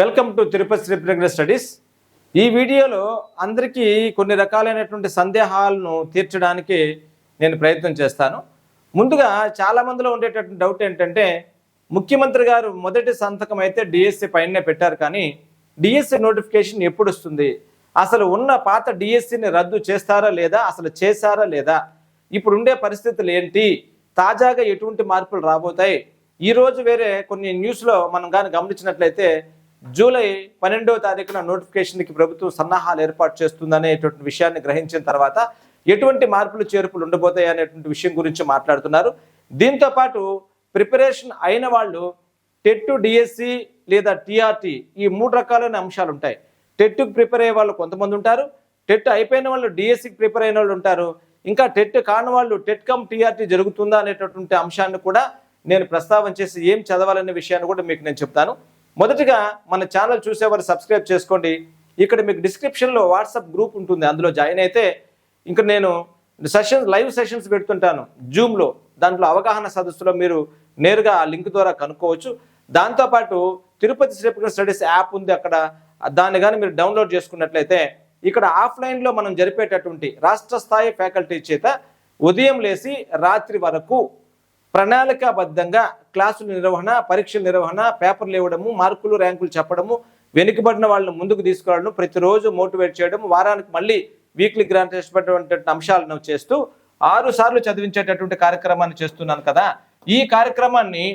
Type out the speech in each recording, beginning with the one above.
Welcome to Tirupati Sri Pragna studies. ఈ వీడియోలో అందరికీ కొన్ని రకాలైనటువంటి సందేహాలను తీర్చడానికి నేను ప్రయత్నం చేస్తాను. ముందుగా చాలా మందిలో ఉండేటటువంటి డౌట్ ఏంటంటే ముఖ్యమంత్రి గారు మొదటి సంతకం అయితే డిఎస్సి పైనే పెట్టారు కానీ డిఎస్సి నోటిఫికేషన్ ఎప్పుడు వస్తుంది? అసలు ఉన్న పాత డిఎస్సిని రద్దు చేస్తారా లేదా? అసలు చేశారా లేదా? ఇప్పుడు ఉండే పరిస్థితులు ఏంటి? తాజాగా ఎటువంటి మార్పులు రాబోతాయి? ఈరోజు వేరే కొన్ని న్యూస్లో మనం కానీ గమనించినట్లయితే జూలై పన్నెండవ తారీఖున నోటిఫికేషన్కి ప్రభుత్వం సన్నాహాలు ఏర్పాటు చేస్తుందనేటువంటి విషయాన్ని గ్రహించిన తర్వాత ఎటువంటి మార్పులు చేర్పులు ఉండబోతాయి అనేటువంటి విషయం గురించి మాట్లాడుతున్నారు. దీంతో పాటు ప్రిపరేషన్ అయిన వాళ్ళు టెట్ డిఎస్సి లేదా టిఆర్టీ ఈ మూడు రకాలైన అంశాలు ఉంటాయి. టెట్టుకు ప్రిపేర్ అయ్యే వాళ్ళు కొంతమంది ఉంటారు. టెట్ అయిపోయిన వాళ్ళు డిఎస్సికి ప్రిపేర్ అయిన వాళ్ళు ఉంటారు. ఇంకా టెట్ కాని వాళ్ళు టెట్ కమ్ టీఆర్టీ జరుగుతుందా అనేటటువంటి అంశాన్ని కూడా నేను ప్రస్తావన చేసి ఏం చదవాలనే విషయాన్ని కూడా మీకు నేను చెప్తాను. మొదటిగా మన ఛానల్ చూసేవారు సబ్స్క్రైబ్ చేసుకోండి. ఇక్కడ మీకు డిస్క్రిప్షన్లో వాట్సాప్ గ్రూప్ ఉంటుంది అందులో జాయిన్ అయితే ఇంకా నేను సెషన్స్ లైవ్ సెషన్స్ పెడుతుంటాను. జూమ్లో దాంట్లో అవగాహన సదస్సులో మీరు నేరుగా ఆ లింక్ ద్వారా కనుక్కోవచ్చు. దాంతోపాటు తిరుపతి శ్రీపతి స్టడీస్ యాప్ ఉంది అక్కడ. దాన్ని కానీ మీరు డౌన్లోడ్ చేసుకున్నట్లయితే ఇక్కడ ఆఫ్లైన్లో మనం జరిపేటటువంటి రాష్ట్ర స్థాయి ఫ్యాకల్టీ చేత ఉదయం లేసి రాత్రి వరకు ప్రణాళికాబద్ధంగా క్లాసుల నిర్వహణ పరీక్షల నిర్వహణ పేపర్లు ఇవ్వడము మార్కులు ర్యాంకులు చెప్పడము వెనుకబడిన వాళ్ళని ముందుకు తీసుకురావడం ప్రతిరోజు మోటివేట్ చేయడం వారానికి మళ్ళీ వీక్లీ గ్రాంట్ చేసేటటువంటి అంశాలను చేస్తూ ఆరు సార్లు చదివించేటటువంటి కార్యక్రమాన్ని చేస్తున్నాను కదా. ఈ కార్యక్రమాన్ని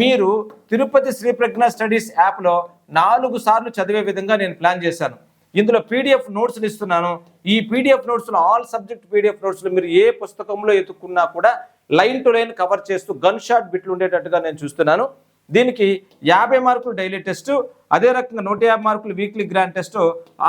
మీరు తిరుపతి శ్రీ ప్రజ్ఞ స్టడీస్ యాప్లో నాలుగు సార్లు చదివే విధంగా నేను ప్లాన్ చేశాను. ఇందులో పీడిఎఫ్ నోట్స్లు ఇస్తున్నాను. ఈ పీడిఎఫ్ నోట్స్లో ఆల్ సబ్జెక్ట్ పీడిఎఫ్ నోట్స్లో మీరు ఏ పుస్తకంలో ఎత్తుకున్నా కూడా లైన్ టు లైన్ కవర్ చేస్తూ గన్ షాట్ బిట్లు ఉండేటట్టుగా నేను చూస్తున్నాను. దీనికి యాభై మార్కులు డైలీ టెస్ట్ అదే రకంగా నూట యాభై మార్కులు వీక్లీ గ్రాండ్ టెస్ట్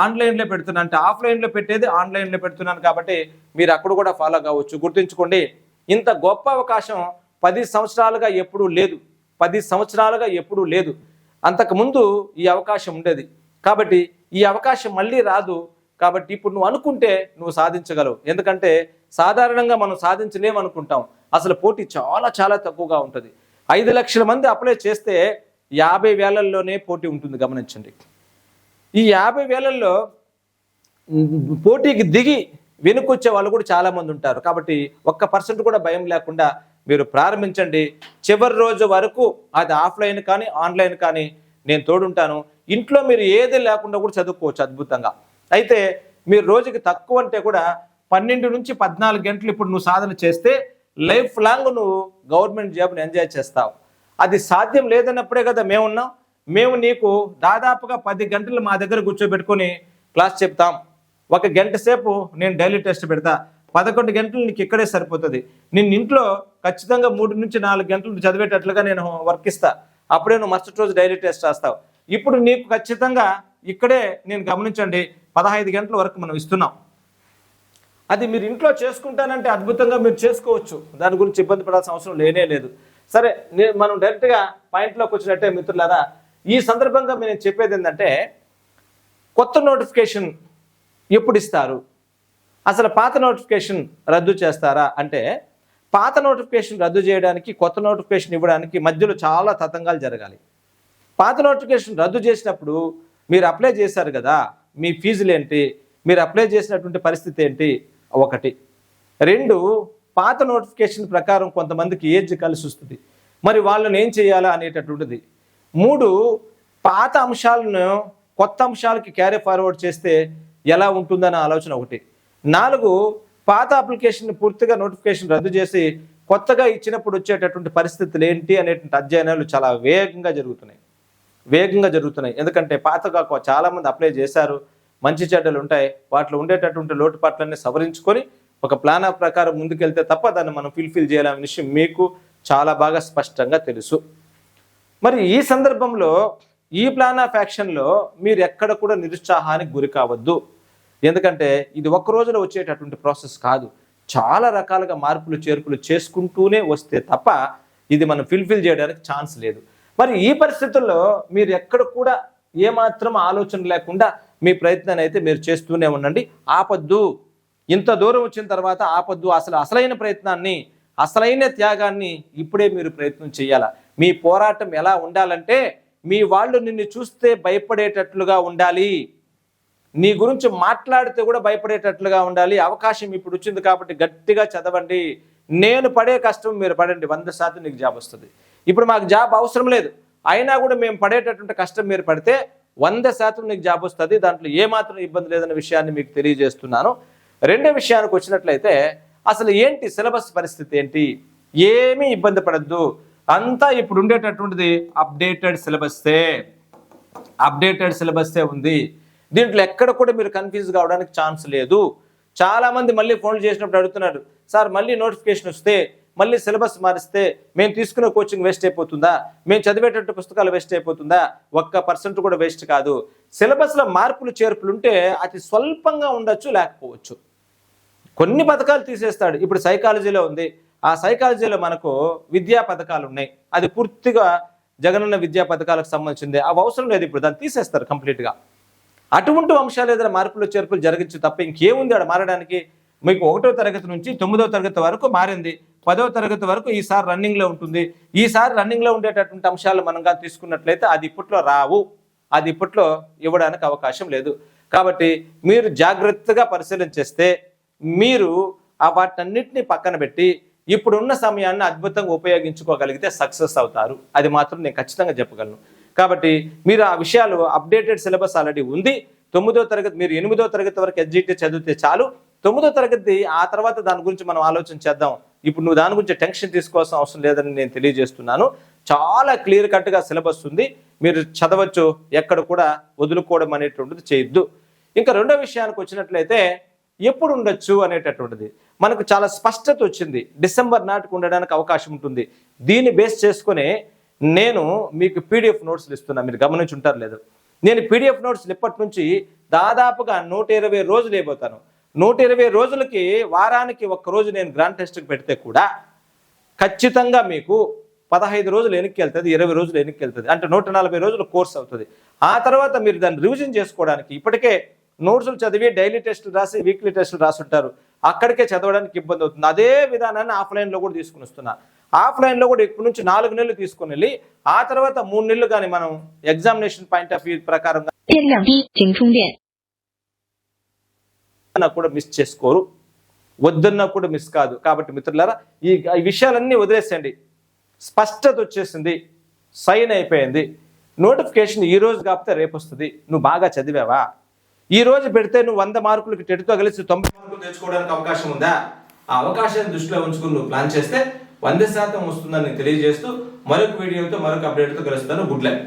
ఆన్లైన్లో పెడుతున్నాను అంటే ఆఫ్లైన్లో పెట్టేది ఆన్లైన్లో పెడుతున్నాను కాబట్టి మీరు అక్కడ కూడా ఫాలో కావచ్చు. గుర్తుంచుకోండి ఇంత గొప్ప అవకాశం పది సంవత్సరాలుగా ఎప్పుడూ లేదు. పది సంవత్సరాలుగా ఎప్పుడూ లేదు. అంతకుముందు ఈ అవకాశం ఉండేది. కాబట్టి ఈ అవకాశం మళ్ళీ రాదు. కాబట్టి ఇప్పుడు నువ్వు అనుకుంటే నువ్వు సాధించగలవు. ఎందుకంటే సాధారణంగా మనం సాధించలేము అనుకుంటాం అసలు పోటీ చాలా చాలా తక్కువగా ఉంటుంది. ఐదు లక్షల మంది అప్లై చేస్తే యాభై వేలల్లోనే పోటీ ఉంటుంది గమనించండి. ఈ యాభై వేలల్లో పోటీకి దిగి వెనుకొచ్చే వాళ్ళు కూడా చాలామంది ఉంటారు. కాబట్టి ఒక్క పర్సెంట్ కూడా భయం లేకుండా మీరు ప్రారంభించండి. చివరి రోజు వరకు అది ఆఫ్లైన్ కానీ ఆన్లైన్ కానీ నేను తోడుంటాను. ఇంట్లో మీరు ఏది లేకుండా కూడా చదువుకోవచ్చు అద్భుతంగా. అయితే మీరు రోజుకి తక్కువ అంటే కూడా పన్నెండు నుంచి పద్నాలుగు గంటలు ఇప్పుడు నువ్వు సాధన చేస్తే లైఫ్ లాంగ్ నువ్వు గవర్నమెంట్ జాబ్ని ఎంజాయ్ చేస్తావు. అది సాధ్యం లేదన్నప్పుడే కదా మేమున్నాం మేము నీకు దాదాపుగా పది గంటలు మా దగ్గర కూర్చోబెట్టుకొని క్లాస్ చెప్తాం. ఒక గంట సేపు నేను డైలీ టెస్ట్ పెడతా. పదకొండు గంటలు నీకు ఇక్కడే సరిపోతుంది. నేను ఇంట్లో ఖచ్చితంగా మూడు నుంచి నాలుగు గంటలు చదివేటట్లుగా నేను వర్క్ ఇస్తా. అప్పుడే నువ్వు మరుసటి రోజు డైలీ టెస్ట్ రాస్తావు. ఇప్పుడు నీకు ఖచ్చితంగా ఇక్కడే నేను గమనించండి పదహైదు గంటల వరకు మనం ఇస్తున్నాం. అది మీరు ఇంట్లో చేసుకుంటానంటే అద్భుతంగా మీరు చేసుకోవచ్చు. దాని గురించి ఇబ్బంది పడాల్సిన అవసరం లేనే లేదు. సరే నేను మనం డైరెక్ట్గా పాయింట్లోకి వచ్చినట్టే మిత్రులారా ఈ సందర్భంగా నేను చెప్పేది ఏంటంటే కొత్త నోటిఫికేషన్ ఎప్పుడు ఇస్తారు? అసలు పాత నోటిఫికేషన్ రద్దు చేస్తారా? అంటే పాత నోటిఫికేషన్ రద్దు చేయడానికి కొత్త నోటిఫికేషన్ ఇవ్వడానికి మధ్యలో చాలా తతంగాలు జరగాలి. పాత నోటిఫికేషన్ రద్దు చేసినప్పుడు మీరు అప్లై చేశారు కదా మీ ఫీజులు ఏంటి? మీరు అప్లై చేసినటువంటి పరిస్థితి ఏంటి? ఒకటి. రెండు పాత నోటిఫికేషన్ ప్రకారం కొంతమందికి ఏజ్ కలిసి వస్తుంది. మరి వాళ్ళని ఏం చేయాలా అనేటటువంటిది మూడు పాత అంశాలను కొత్త అంశాలకి క్యారీ ఫార్వర్డ్ చేస్తే ఎలా ఉంటుందనే ఆలోచన ఒకటి. నాలుగు పాత అప్లికేషన్ పూర్తిగా నోటిఫికేషన్ రద్దు చేసి కొత్తగా ఇచ్చినప్పుడు వచ్చేటటువంటి పరిస్థితులు ఏంటి అనేటువంటి అధ్యయనాలు చాలా వేగంగా జరుగుతున్నాయి. వేగంగా జరుగుతున్నాయి. ఎందుకంటే పాతగా చాలామంది అప్లై చేశారు. మంచి చెడ్డలు ఉంటాయి వాటిలో ఉండేటటువంటి లోటుపాట్లన్నీ సవరించుకొని ఒక ప్లాన్ ఆఫ్ ప్రకారం ముందుకెళ్తే తప్ప దాన్ని మనం ఫిల్ఫిల్ చేయాలనే విషయం మీకు చాలా బాగా స్పష్టంగా తెలుసు. మరి ఈ సందర్భంలో ఈ ప్లాన్ ఆఫ్ యాక్షన్లో మీరు ఎక్కడ కూడా నిరుత్సాహానికి గురి కావద్దు. ఎందుకంటే ఇది ఒక్క రోజులో వచ్చేటటువంటి ప్రాసెస్ కాదు. చాలా రకాలుగా మార్పులు చేర్పులు చేసుకుంటూనే వస్తే తప్ప ఇది మనం ఫిల్ఫిల్ చేయడానికి ఛాన్స్ లేదు. మరి ఈ పరిస్థితుల్లో మీరు ఎక్కడ కూడా ఏమాత్రం ఆలోచన లేకుండా మీ ప్రయత్నాన్ని అయితే మీరు చేస్తూనే ఉండండి. ఆపద్దు. ఇంత దూరం వచ్చిన తర్వాత ఆపద్దు. అసలు అసలైన ప్రయత్నాన్ని అసలైన త్యాగాన్ని ఇప్పుడే మీరు ప్రయత్నం చేయాలా. మీ పోరాటం ఎలా ఉండాలంటే మీ వాళ్ళు నిన్ను చూస్తే భయపడేటట్లుగా ఉండాలి. నీ గురించి మాట్లాడితే కూడా భయపడేటట్లుగా ఉండాలి. అవకాశం ఇప్పుడు వచ్చింది కాబట్టి గట్టిగా చదవండి. నేను పడే కష్టం మీరు పడండి. వంద శాతం నీకు జాబ్ వస్తుంది. ఇప్పుడు మాకు జాబ్ అవసరం లేదు. అయినా కూడా మేము పడేటటువంటి కష్టం మీరు పడితే వంద శాతం నీకు జాబ్ వస్తుంది దాంట్లో ఏమాత్రం ఇబ్బంది లేదన్న విషయాన్ని మీకు తెలియజేస్తున్నాను. రెండో విషయానికి వచ్చినట్లయితే అసలు ఏంటి సిలబస్ పరిస్థితి ఏంటి? ఏమీ ఇబ్బంది పడద్దు. అంతా ఇప్పుడు ఉండేటటువంటిది అప్డేటెడ్ సిలబస్సే అప్డేటెడ్ సిలబస్సే ఉంది. దీంట్లో ఎక్కడ కూడా మీరు కన్ఫ్యూజ్ కావడానికి ఛాన్స్ లేదు. చాలామంది మళ్ళీ ఫోన్లు చేసినప్పుడు అడుగుతున్నారు సార్ మళ్ళీ నోటిఫికేషన్ వస్తే మళ్ళీ సిలబస్ మారిస్తే మేము తీసుకునే కోచింగ్ వేస్ట్ అయిపోతుందా? మేము చదివేటట్టు పుస్తకాలు వేస్ట్ అయిపోతుందా? ఒక్క పర్సెంట్ కూడా వేస్ట్ కాదు. సిలబస్లో మార్పులు చేర్పులు ఉంటే అతి స్వల్పంగా ఉండొచ్చు లేకపోవచ్చు. కొన్ని పథకాలు తీసేస్తాడు. ఇప్పుడు సైకాలజీలో ఉంది. ఆ సైకాలజీలో మనకు విద్యా పథకాలు ఉన్నాయి. అది పూర్తిగా జగనన్న విద్యా పథకాలకు సంబంధించింది. అవి అవసరం లేదు ఇప్పుడు దాన్ని తీసేస్తారు కంప్లీట్గా. అటువంటి అంశాలు ఏదైనా మార్పులు చేర్పులు జరగచ్చు తప్ప ఇంకేముంది ఆడ మారడానికి? మీకు ఒకటో తరగతి నుంచి తొమ్మిదో తరగతి వరకు మారింది. పదో తరగతి వరకు ఈసారి రన్నింగ్లో ఉంటుంది. ఈసారి రన్నింగ్లో ఉండేటటువంటి అంశాలు మనంగా తీసుకున్నట్లయితే అది ఇప్పట్లో రావు. అది ఇప్పట్లో ఇవ్వడానికి అవకాశం లేదు. కాబట్టి మీరు జాగ్రత్తగా పరిశీలన చేస్తే మీరు ఆ వాటన్నిటిని పక్కన పెట్టి ఇప్పుడున్న సమయాన్ని అద్భుతంగా ఉపయోగించుకోగలిగితే సక్సెస్ అవుతారు. అది మాత్రం నేను ఖచ్చితంగా చెప్పగలను. కాబట్టి మీరు ఆ విషయాలు అప్డేటెడ్ సిలబస్ ఆల్రెడీ ఉంది. తొమ్మిదో తరగతి మీరు ఎనిమిదో తరగతి వరకు ఎడ్జిటీ చదివితే చాలు. తొమ్మిదో తరగతి ఆ తర్వాత దాని గురించి మనం ఆలోచన చేద్దాం. ఇప్పుడు నువ్వు దాని గురించి టెన్షన్ తీసుకోవాల్సిన అవసరం లేదని నేను తెలియజేస్తున్నాను. చాలా క్లియర్ కట్గా సిలబస్ ఉంది. మీరు చదవచ్చు ఎక్కడ కూడా వదులుకోవడం అనేటువంటిది చేయొద్దు. ఇంకా రెండో విషయానికి వచ్చినట్లయితే ఎప్పుడు ఉండొచ్చు అనేటటువంటిది. మనకు చాలా స్పష్టత వచ్చింది. డిసెంబర్ నాటికి ఉండడానికి అవకాశం ఉంటుంది. దీన్ని బేస్ చేసుకుని నేను మీకు పీడిఎఫ్ నోట్స్లు ఇస్తున్నా. మీరు గమనించి ఉంటారు లేదు. నేను పీడిఎఫ్ నోట్స్ ఇప్పటి నుంచి దాదాపుగా నూట ఇరవై రోజులు అయిపోతాను. నూట ఇరవై రోజులకి వారానికి ఒక్కరోజు నేను గ్రాండ్ టెస్ట్కి పెడితే కూడా ఖచ్చితంగా మీకు పదహైదు రోజులు వెనక్కి వెళ్తుంది ఇరవై రోజులు వెనక్కి వెళ్తుంది. అంటే నూట నలభై రోజులు కోర్స్ అవుతుంది. ఆ తర్వాత మీరు దాన్ని రివిజన్ చేసుకోవడానికి ఇప్పటికే నోట్స్లు చదివి డైలీ టెస్టులు రాసి వీక్లీ టెస్టులు రాసుంటారు. అక్కడికే చదవడానికి ఇబ్బంది అవుతుంది. అదే విధానాన్ని ఆఫ్లైన్లో కూడా తీసుకుని వస్తున్నా. ఆఫ్లైన్లో కూడా ఇప్పటి నుంచి నాలుగు నెలలు తీసుకుని వెళ్ళి ఆ తర్వాత మూడు నెలలు కానీ మనం ఎగ్జామినేషన్ పాయింట్ ఆఫ్ వ్యూ ప్రకారం వద్దన్నా కూడా మిస్ చేసుకోరు. వద్దన్నా కూడా మిస్ కాదు. కాబట్టి మిత్రులారా ఈ విషయాలన్నీ వదిలేసేయండి. స్పష్టత వచ్చేసింది. సైన్ అయిపోయింది. నోటిఫికేషన్ ఈ రోజు కాపితే రేపు వస్తుంది. నువ్వు బాగా చదివావా? ఈ రోజు పెడితే నువ్వు వంద మార్కులకి టెట్తో కలిసి తొంభై మార్కులు తెచ్చుకోవడానికి అవకాశం ఉందా? ఆ అవకాశాన్ని దృష్టిలో ఉంచుకుని నువ్వు ప్లాన్ చేస్తే వంద శాతం వస్తుందని తెలియజేస్తూ మరొక వీడియోతో మరొక అప్డేట్తో కలుస్తాను. Good luck